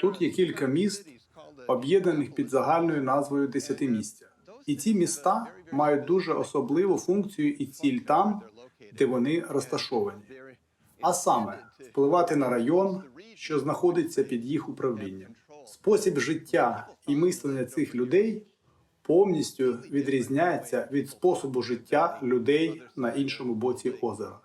Тут є кілька міст, об'єднаних під загальною назвою Десятимістя. І ці міста мають дуже особливу функцію і ціль там, де вони розташовані. А саме впливати на район, що знаходиться під їх управлінням. Спосіб життя і мислення цих людей повністю відрізняється від способу життя людей на іншому боці озера.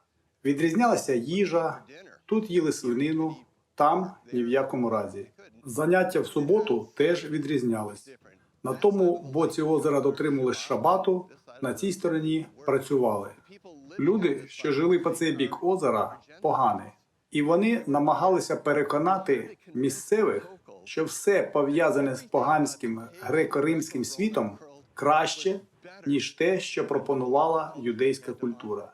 Відрізнялася їжа, тут їли свинину, там ні в якому разі. Заняття в суботу теж відрізнялись. На тому боці озера дотримувались шабату, на цій стороні працювали. Люди, що жили по цей бік озера, погані, і вони намагалися переконати місцевих, що все пов'язане з поганським греко-римським світом краще, ніж те, що пропонувала юдейська культура.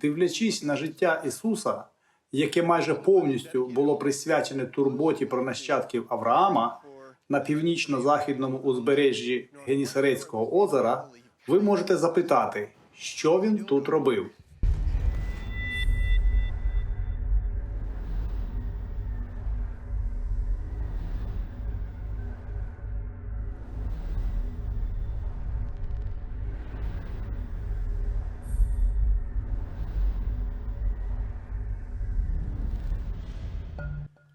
Дивлячись на життя Ісуса, яке майже повністю було присвячене турботі про нащадків Авраама на північно-західному узбережжі Генісарецького озера, ви можете запитати, що він тут робив.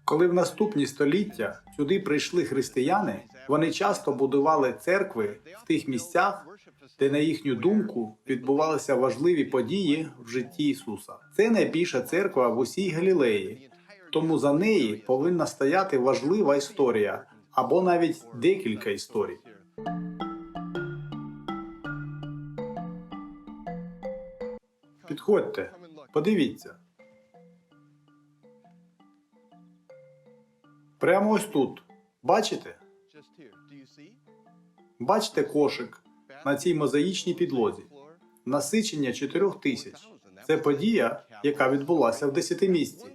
Коли в наступні століття сюди прийшли християни, вони часто будували церкви в тих місцях, де, на їхню думку, відбувалися важливі події в житті Ісуса. Це найбільша церква в усій Галілеї, тому за неї повинна стояти важлива історія або навіть декілька історій. Підходьте, подивіться. Прямо ось тут. Бачите? Бачите кошик на цій мозаїчній підлозі. Насичення 4 тисяч. Це подія, яка відбулася в десятимісті.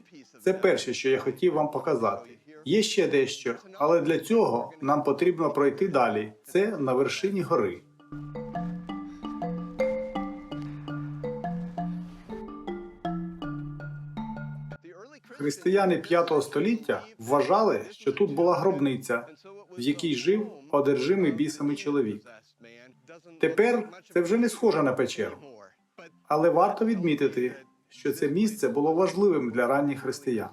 Це перше, що я хотів вам показати. Є ще дещо, але для цього нам потрібно пройти далі. Це на вершині гори. Християни 5 століття вважали, що тут була гробниця, в якій жив одержимий бісами чоловік. Тепер це вже не схоже на печеру. Але варто відмітити, що це місце було важливим для ранніх християн.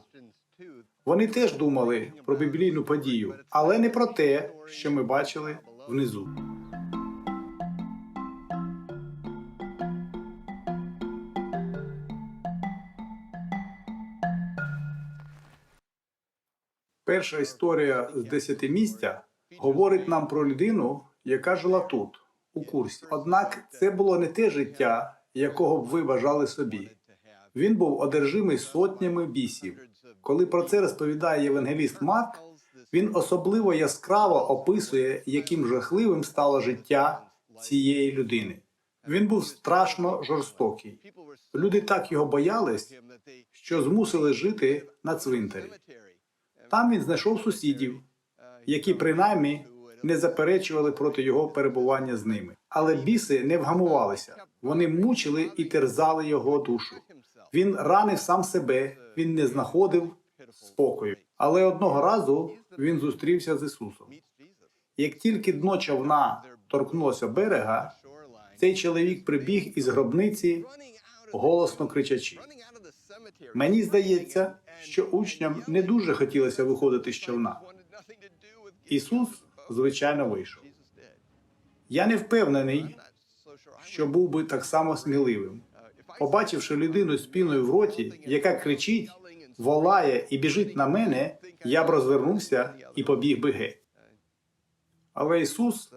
Вони теж думали про біблійну подію, але не про те, що ми бачили внизу. Перша історія з десятимістя говорить нам про людину, яка жила тут, у курсі. Однак це було не те життя, якого б ви бажали собі. Він був одержимий сотнями бісів. Коли про це розповідає євангеліст Марк, він особливо яскраво описує, яким жахливим стало життя цієї людини. Він був страшно жорстокий. Люди так його боялись, що змусили жити на цвинтарі. Там він знайшов сусідів, які принаймні не заперечували проти його перебування з ними. Але біси не вгамувалися. Вони мучили і терзали його душу. Він ранив сам себе, він не знаходив спокою. Але одного разу він зустрівся з Ісусом. Як тільки дно човна торкнулося берега, цей чоловік прибіг із гробниці, голосно кричачи. Мені здається, що учням не дуже хотілося виходити з човна. Ісус, звичайно, вийшов. Я не впевнений, що був би так само сміливим. Побачивши людину з піною в роті, яка кричить, волає і біжить на мене, я б розвернувся і побіг би геть. Але Ісус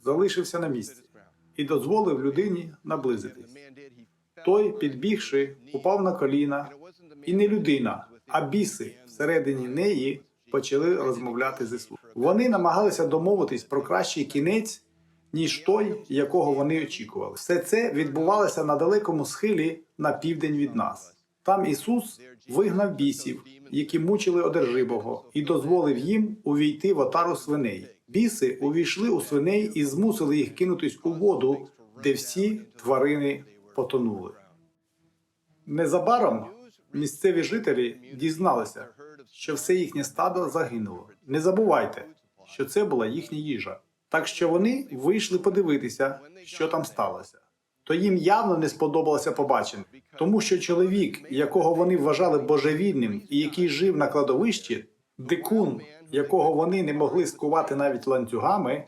залишився на місці і дозволив людині наблизитись. Той, підбігши, упав на коліна, і не людина, а біси всередині неї почали розмовляти з Ісусом. Вони намагалися домовитись про кращий кінець, ніж той, якого вони очікували. Все це відбувалося на далекому схилі на південь від нас. Там Ісус вигнав бісів, які мучили одержимого, і дозволив їм увійти в отару свиней. Біси увійшли у свиней і змусили їх кинутись у воду, де всі тварини потонули. Незабаром місцеві жителі дізналися, що все їхнє стадо загинуло. Не забувайте, що це була їхня їжа. Так що вони вийшли подивитися, що там сталося. То їм явно не сподобалося побачене, тому що чоловік, якого вони вважали божевільним і який жив на кладовищі, дикун, якого вони не могли скувати навіть ланцюгами,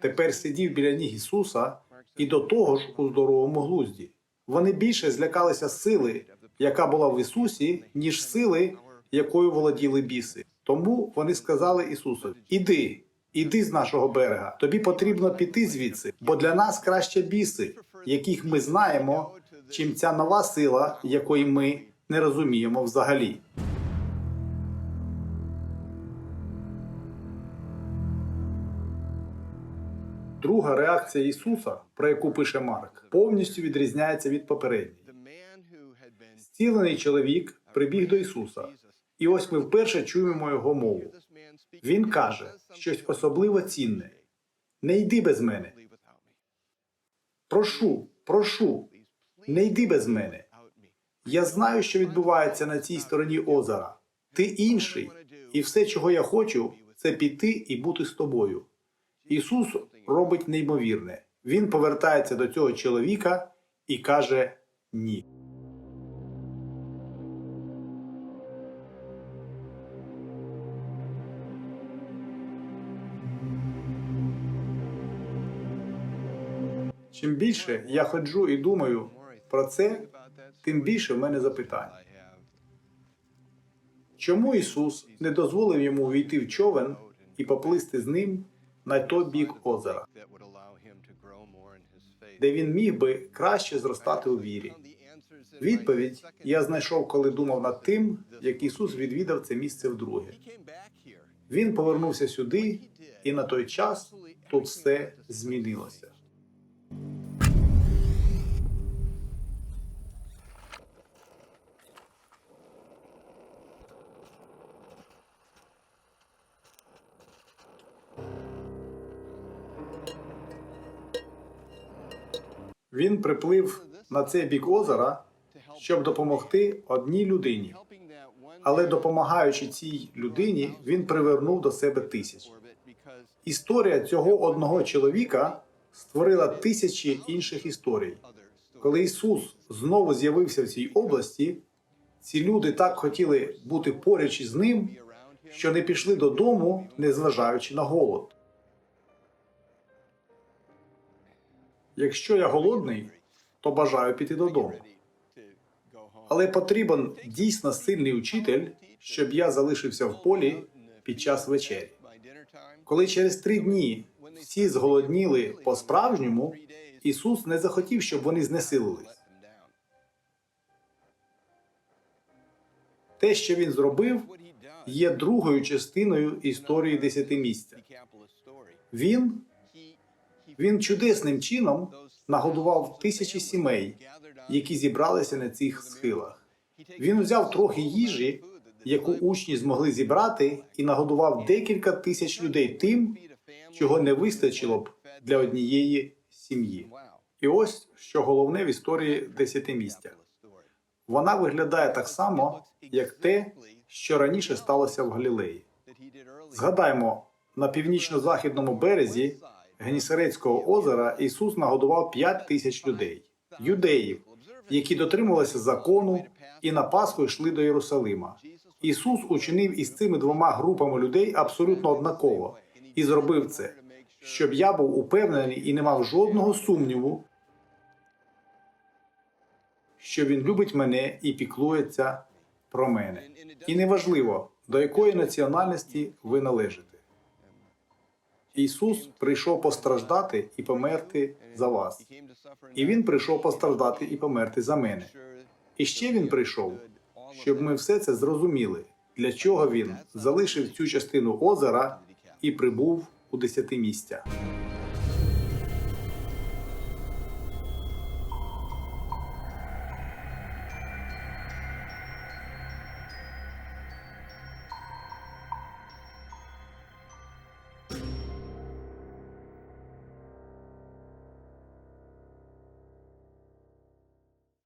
тепер сидів біля ніг Ісуса і до того ж у здоровому глузді. Вони більше злякалися сили, яка була в Ісусі, ніж сили, якою володіли біси. Тому вони сказали Ісусу: Іди, іди з нашого берега. Тобі потрібно піти звідси, бо для нас краще біси, яких ми знаємо, чим ця нова сила, якої ми не розуміємо взагалі. Друга реакція Ісуса, про яку пише Марк, повністю відрізняється від попередньої. Зцілений чоловік прибіг до Ісуса, і ось ми вперше чуємо його мову. Він каже щось особливо цінне: не йди без мене. Прошу, прошу, не йди без мене. Я знаю, що відбувається на цій стороні озера. Ти інший, і все, чого я хочу, це піти і бути з тобою. Ісус робить неймовірне. Він повертається до цього чоловіка і каже ні. Чим більше я ходжу і думаю про це, тим більше в мене запитань. Чому Ісус не дозволив йому увійти в човен і поплисти з ним на той бік озера, де він міг би краще зростати у вірі? Відповідь я знайшов, коли думав над тим, як Ісус відвідав це місце вдруге. Він повернувся сюди, і на той час тут все змінилося. Він приплив на цей бік озера, щоб допомогти одній людині. Але допомагаючи цій людині, він привернув до себе тисяч. Історія цього одного чоловіка створила тисячі інших історій. Коли Ісус знову з'явився в цій області, ці люди так хотіли бути поруч із ним, що не пішли додому, незважаючи на голод. Якщо я голодний, то бажаю піти додому. Але потрібен дійсно сильний учитель, щоб я залишився в полі під час вечері. Коли через три дні всі зголодніли по-справжньому, Ісус не захотів, щоб вони знесилились. Те, що він зробив, є другою частиною історії десятимістя. Він, він чудесним чином нагодував тисячі сімей, які зібралися на цих схилах. Він взяв трохи їжі, яку учні змогли зібрати, і нагодував декілька тисяч людей тим, чого не вистачило б для однієї сім'ї. І ось що головне в історії десятимістя. Вона виглядає так само, як те, що раніше сталося в Галілеї. Згадаймо, на північно-західному березі Генісарецького озера Ісус нагодував 5 тисяч людей, юдеїв, які дотримувалися закону і на Пасху йшли до Єрусалима. Ісус учинив із цими двома групами людей абсолютно однаково і зробив це, щоб я був упевнений і не мав жодного сумніву, що він любить мене і піклується про мене. І неважливо, до якої національності ви належите. Ісус прийшов постраждати і померти за вас. І Він прийшов постраждати і померти за мене. І ще він прийшов, щоб ми все це зрозуміли, для чого він залишив цю частину озера і прибув у десятимістя.